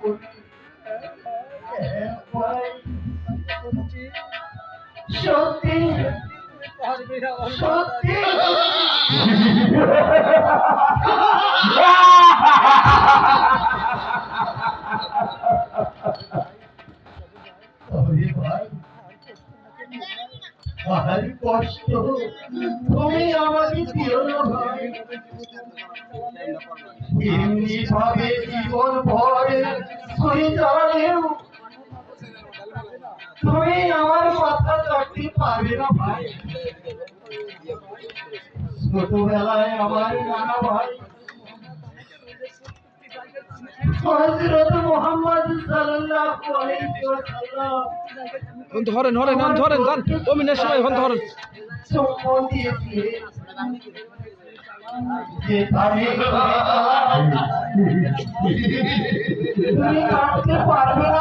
হ্যাঁ সত্যি কষ্ট তুমি আমাকে দিও না ভাই জীবন ছুরি চালালেও তুমি আমার মাথা চাকরি পারবে না ভাই। ছোটবেলায় আমার নানা ভাই। ধরেন ধরেন ধরেন যান অমিনের সময় ধরেন। সম্মান দিয়েছে তুমি কাটতে পারো